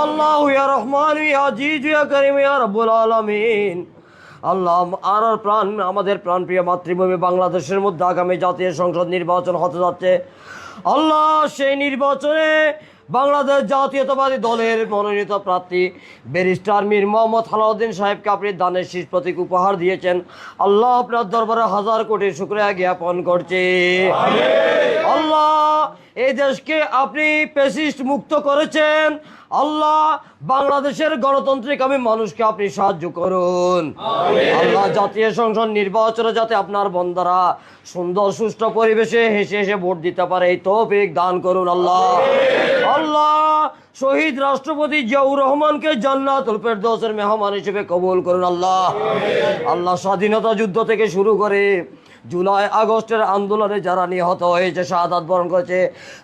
আল্লাহ রহমান আল্লাহ আর প্রাণ, আমাদের প্রাণপ্রিয় মাতৃভূমি বাংলাদেশের মধ্যে আগামী জাতীয় সংসদ নির্বাচন হতে যাচ্ছে। আল্লাহ, সেই নির্বাচনে বাংলাদেশ জাতীয়তাবাদী দলের মনোনীত প্রার্থী ব্যারিস্টার মীর মোহাম্মদ সালাউদ্দিন সাহেবকে আপনি দানের শীষ প্রতীক উপহার দিয়েছেন। আল্লাহ, আপনার দরবারে হাজার কোটি শুক্রিয়া জ্ঞাপন করছে। আল্লাহ এই দেশকে আপনি পেসিস্ট মুক্ত করেছেন। আল্লাহ বাংলাদেশের গণতান্ত্রিক আমি মানুষকে আপনি সাহায্য করুন। আল্লাহ জাতীয় সংসদ নির্বাচনে যাতে আপনার বন্দারা সুন্দর সুষ্ঠু পরিবেশে হেসে হেসে ভোট দিতে পারে এই তৌফিক দান করুন আল্লাহ। আল্লাহ শহীদ রাষ্ট্রপতি জিয়াউর রহমানকে জান্নাত জান্নাতুল ফেরদৌসের মেহমান হিসেবে কবুল করুন আল্লাহ। আল্লাহ স্বাধীনতা যুদ্ধ থেকে শুরু করে জুলাই আগস্টের আন্দোলনে যারা নিহত হয়েছে শাহাদাত বরণ করেছে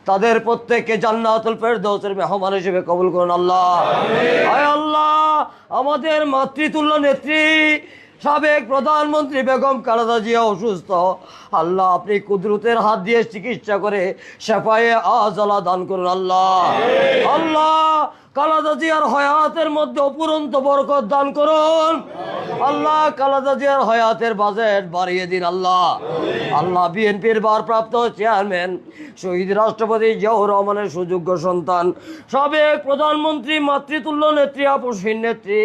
তাদের প্রত্যেককে জান্নাতুল ফেরদৌসের মেহমান হিসেবে কবুল করুন আল্লাহ। আয় আল্লাহ আমাদের মাতৃতুল্য নেত্রী সাবেক প্রধানমন্ত্রী বেগম খালেদা জিয়া অসুস্থ। আল্লাহ আপনি কুদরতের হাত দিয়ে চিকিৎসা করে শেফায়ে আজলা দান করুন আল্লাহ। আল্লাহ খালেদা জিয়ার হয়াতের মধ্যে অপুরন্ত বরকত দান করুন। আল্লাহ খালেদা জিয়ার হয়াতের বাজেট বাড়িয়ে দিন আল্লাহ। আল্লাহ, বিএনপির ভারপ্রাপ্ত চেয়ারম্যান, শহীদ রাষ্ট্রপতি জিয়াউর রহমানের সুযোগ্য সন্তান, সাবেক প্রধানমন্ত্রী, মাতৃতুল্য নেত্রী আপসহীন নেত্রী,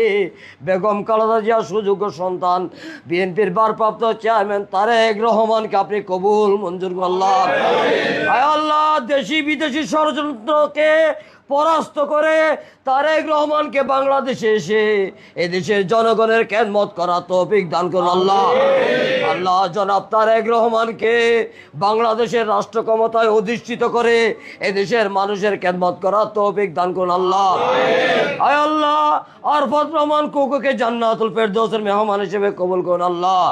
বেগম খালেদা জিয়া সুযোগ্য সন্তান, বিএনপির ভারপ্রাপ্ত চেয়ারম্যান তারেক রহমানকে আপনি কবুল, মঞ্জুর করলাম আল্লাহ। দেশি বিদেশি ষড়যন্ত্রকে পরাস্ত করে তারেক রহমানকে বাংলাদেশে এসে এদেশের জনগণের খেদমত করা তৌফিক দান করুন আল্লাহ। আল্লাহ জনাব তারেক রহমানকে বাংলাদেশের রাষ্ট্র ক্ষমতায় অধিষ্ঠিত করে এদেশের মানুষের খেদমত করা তৌফিক দান করুন আল্লাহ। আয় আল্লাহ আরফাত রহমান কোকোকে জান্নাতুল ফেরদৌসের মেহমান হিসেবে কবুল করুন আল্লাহ।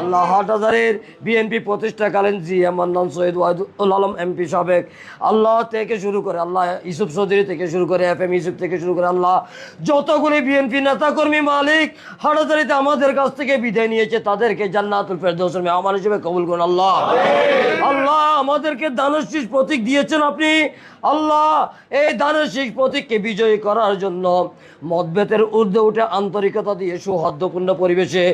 আল্লাহ হাটহাজারের BNP প্রতিষ্ঠাকালীন G M Syed Wahidul Alam MP সাবেক। আল্লাহ থেকে শুরু করে আল্লাহ ইউসুফ চৌধুরী থেকে শুরু করে এফ এম ইউসুফ থেকে শুরু করে আল্লাহ, যতগুলি বিএনপি নেতাকর্মী মালিক হাটহাজারিতে আমাদের কাছ থেকে বিদায় নিয়েছে, তাদেরকে জান্নাতুল ফেরদৌসের মেহমান হিসেবে কবুল করুন, আল্লাহ। আল্লাহ, আমাদেরকে দানশীষ প্রতীক দিয়েছেন আপনি। আল্লাহ, এই দানশীষ প্রতীককে বিজয়ী করার জন্য মতভেদের ঊর্ধ্বে উঠে আন্তরিকতা দিয়ে সৌহার্দ্যপূর্ণ পরিবেশে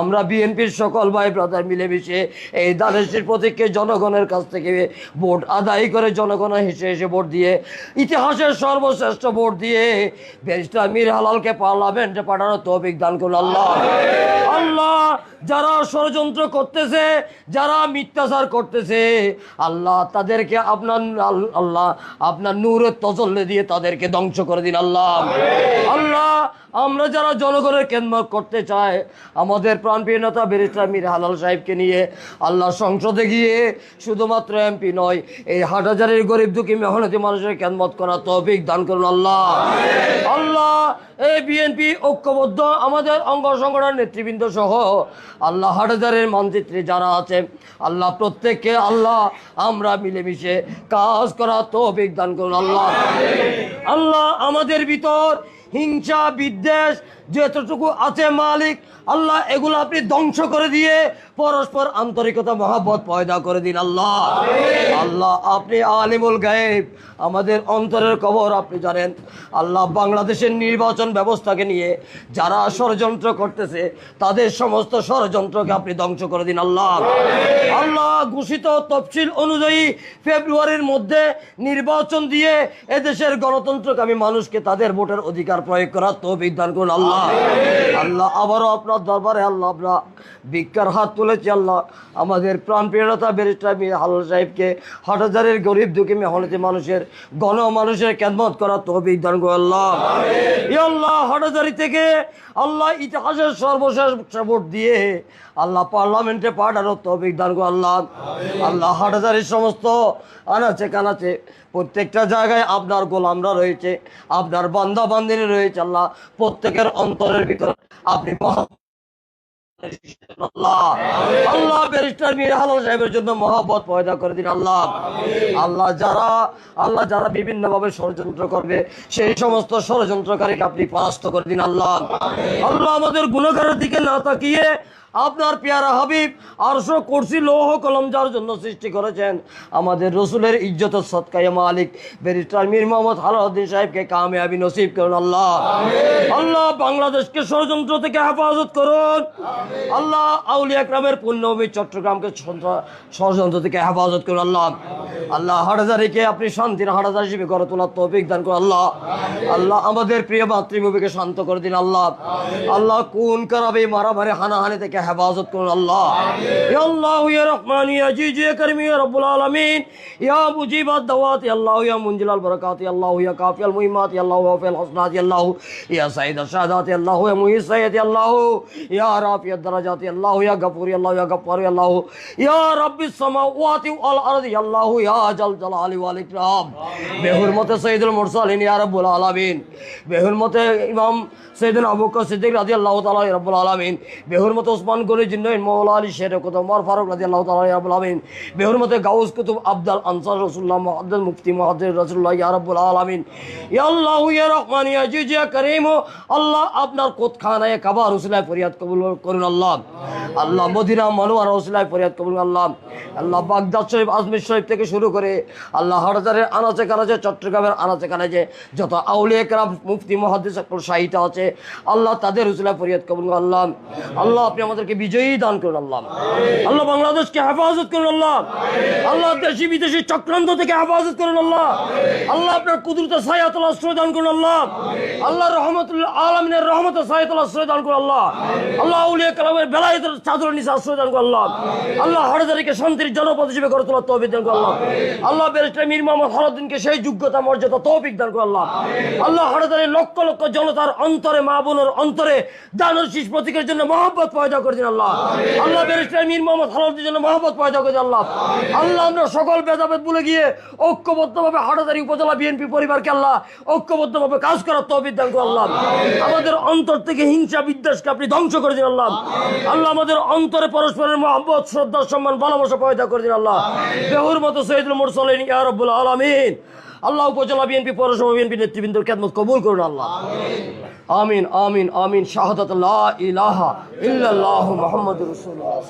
আমরা বিএনপির সকল ভাই ব্রাদার মিলেমিশে এই দানশীষ প্রতীককে জনগণের কাছ থেকে ভোট আদায় করে জনগণের হেসে হেসে ভোট দিয়ে ইতিহাসের সর্বশ্রেষ্ঠ ভোট দিয়ে ব্যারিস্টার মীর হালালকে পার্লামেন্টে পাঠানোর তৌফিক দান করুন আল্লাহ। যারা ষড়যন্ত্র করতেছে, যারা মিথ্যাচার করতেছে, আল্লাহ তাদেরকে আপনার আল্লাহ আপনার নূরের তজল্লে দিয়ে তাদেরকে ধ্বংস করে দিন, আল্লাহ। আল্লাহ, আমরা যারা জনগণের কেন্দ্র করতে চাই, আমাদের প্রাণপ্রিয় নেতা ব্যারিস্টার মীর হালাল সাহেবকে নিয়ে আল্লাহ সংসদে গিয়ে শুধুমাত্র এমপি নয়, এই হাটহাজারের গরিব দুঃখী মেহনতি মানুষের কেন্দ্রত করা তৌফিক দান করুন, আল্লাহ। আল্লাহ, এই বিএনপি ঐক্যবদ্ধ, আমাদের অঙ্গ সংগঠনের নেতৃবৃন্দ সহ আল্লাহ হাটজারের মানচিত্রে যারা আছে, আল্লাহ প্রত্যেককে, আল্লাহ, আমরা মিলেমিশে কাজ করা তো বিজ্ঞান করুন, আল্লাহ। আল্লাহ আমাদের ভিতর হিংসা বিদ্বেষ যতটুকু আছে মালিক আল্লাহ এগুলো আপনি ধ্বংস করে দিয়ে পরস্পর আন্তরিকতা মহাব্বত পয়দা করে দিন আল্লাহ। আল্লাহ আপনি আলিমুল গায়েব। আমাদের অন্তরের খবর আপনি জানেন আল্লাহ বাংলাদেশের নির্বাচন ব্যবস্থাকে নিয়ে যারা ষড়যন্ত্র করতেছে তাদের সমস্ত ষড়যন্ত্রকে আপনি ধ্বংস করে দিন আল্লাহ। আল্লাহ ঘোষিত তফসিল অনুযায়ী ফেব্রুয়ারির মধ্যে নির্বাচন দিয়ে এদেশের গণতন্ত্রকামী মানুষকে তাদের ভোটের অধিকার প্রয়োগ করার তৌফিক দান করুন আল্লাহ। আল্লাহ আবারও আপনার দরবারে আল্লাহ আমরা ভিক্ষার হাত তুলেছি আল্লাহ। আমাদের প্রাণ প্রিয়তা ব্যারিস্টার মীর হালাল সাহেবকে হাটহাজারের গরিব দুঃখী মেহনতি মানুষের গণ মানুষের খেদমত করার তৌফিক দান করুন আল্লাহ। আল্লাহ হাটহাজারি থেকে আল্লাহ ইতিহাসের সর্বশেষ ভোট দিয়ে আল্লাহ পার্লামেন্টে পাঠানোর তৌফিক দান করুন আল্লাহ। আল্লাহ হাটহাজারির সমস্ত আনাচে কানাচে প্রত্যেকটা জায়গায় আপনার গোলামরা রয়েছে, আপনার বান্দা বান্দিনী রয়েছে আল্লাহ। প্রত্যেকের অন্তরের ভিতর আপনি পয়দা করে দিন আল্লাহ। আল্লাহ যারা আল্লাহ যারা ষড়যন্ত্র করবে, সেই সমস্ত ষড়যন্ত্রকারীকে আপনি পরাস্ত করে দিন আল্লাহ। আল্লাহ আমাদের গুণাগারের দিকে না তাকিয়ে আপনার পেয়ারা হাবিব আরশো কুরসি লৌহ কলম যার জন্য সৃষ্টি করেছেন। আমাদের রসুলের ইজ্জত সৎকায় মালিক ব্যারিস্টার মীর মোহাম্মদ হালাউদ্দিন সাহেবকে কামিয়াবি নসিব করুন আল্লাহ। আল্লাহ বাংলাদেশকে ষড়যন্ত্র থেকে হেফাজত করুন। আল্লাহ আউলিয়া একরামের পুণ্যভূমি চট্টগ্রামকে ষড়যন্ত্র থেকে হেফাজত করুন আল্লাহ। আল্লাহ হাটাজারিকে আপনি শান্তির হাটাজার হিসেবে করে তোলার তৌফিক দান করুন আল্লাহ। আল্লাহ আমাদের প্রিয় মাতৃভূমিকে শান্ত করে দিন আল্লাহ। আল্লাহ কোন কারাবে মারামারি হানাহানি থেকে হেফাজত করুন আল্লাহ ইয়া আল্লাহ ইয়া রহমান ইয়া জিজ ইয়া করিম ইয়া রব্বুল আলামিন ইয়া মুজিবাত দাওয়াত ইয়া আল্লাহ ইয়া মুনজিলাল বারাকাত ইয়া আল্লাহ ইয়া কাফিয়াল মুহিমাত ইয়া আল্লাহ ওয়া ফিল হাসনাত ইয়া আল্লাহ ইয়া সাইয়্যিদ আশ-শাহাদাত ইয়া আল্লাহ ইয়া মুহিস সাইয়্যিদ ইয়া আল্লাহ ইয়া রাফিয়াদ দারাজাত ইয়া আল্লাহ ইয়া গফুর ইয়া আল্লাহ ইয়া গফফার ইয়া আল্লাহ ইয়া রাব্বিস সামাওয়াতি ওয়াল আরদি ইয়া আল্লাহ ইয়া জাল জালালি ওয়াল ইকরাম বেহুরমতে সাইয়্যিদুল মুরসালিন ইয়া রাব্বুল আলামিন বেহুরমতে ইমাম সৈয়দিন আবু বকর সিদ্দিক রাদিয়াল্লাহু তাআলা ইয়া রাব্বুল আলামিন বেহুরমতে ওসমান গনি জিন্নাইন মাওলা আলী শের কুতুব ওমর ফারুক রাদিয়াল্লাহু তাআলা ইয়া রাব্বুল আলামিন বেহুরমতে গাউস কুতুব আব্দুল আনসার রাসূলুল্লাহ মুহাদ্দিস মুফতি মুহাদ্দিস রাসূলুল্লাহ ইয়া রাব্বুল আলামিন। ইয়া আল্লাহ ইয়া রহমান ইয়া করিম আল্লাহ আপনার কাবা ফরিয়াদ কবুল করুন আল্লাহ। আল্লাহ মদিনা ফরিয়াদ কবুল আল্লাহ। আল্লাহ বাগদাদ শরীফ, আজমির শরীফ থেকে শুরু করে আল্লাহ আনাচে কানাচে, চট্টগ্রামের আনাচে কানাচে যত মুফতি শাহিটা আছে, আল্লাহ তাদের ফরিয়াদ কবুল আল্লাহ। আল্লাহ আপনি আমাদেরকে বিজয়ী দান করুন আল্লাহ। আল্লাহ বাংলাদেশকে হেফাজত করুন আল্লাহ। আল্লাহ দেশি বিদেশি চক্রান্ত থেকে হেফাজত করুন আল্লাহ। আল্লাহ আপনার কুদরতে সায়াতুল আশ্রয় দান করুন আল্লাহ। আল্লাহ রহমতুল্লাহ আলমিনের রহমত সায়াতুল আশ্রয় দান করুন আল্লাহ। আল্লাহ আউলিয়া কালামের বেলায়েতের চাদর নিচে আশ্রয় দান করুন আল্লাহ। আল্লাহ হরদারিকে শান্তির জনপদ হিসেবে গড়ে তোলার তৌফিক দান করুন আল্লাহ। আল্লাহ ব্যারিস্টার মীর মোহাম্মদ হরদ্দিনকে সেই যোগ্যতা, মর্যাদা, তৌফিক দান করুন আল্লাহ। আল্লাহ হরদারের লক্ষ লক্ষ জনতার অন্তরে, মা বোনের অন্তরে দানের শীষ প্রতীকের জন্য মহব্বত পয়দা করে দিন আল্লাহ। আল্লাহ মীর মোহাম্মদ হরদ্দিনের জন্য মহব্বত পয়দা করে আল্লাহ। আল্লাহ আমরা সকল ভেদাভেদ ভুলে গিয়ে ঐক্যবদ্ধভাবে হাটাদারি উপজেলা বিএনপি পরিবারকে আল্লাহ ঐক্যবদ্ধভাবে কাজ করার তৌফিক দান করুন আল্লাহ। আমাদের অন্তর থেকে হিংসা বিদ্বেষকে আপনি ধ্বংস করে দিন আল্লাহ। আল্লাহ আমাদের অন্তরে পরস্পরের মহব্বত, শ্রদ্ধা, সম্মান, ভালোবাসা পয়দা করে দিন আল্লাহ। বেহুর মতো সৈয়দুল মুরসালিন, ইয়া রাব্বুল আলামিন। আল্লাহ উপজেলা বিএনপি পৌরসভা বিএনপি নেতৃবৃন্দর খেদমত কবুল করুন আল্লাহ। آمين آمين آمين شهادة لا إله إلا الله محمد رسول الله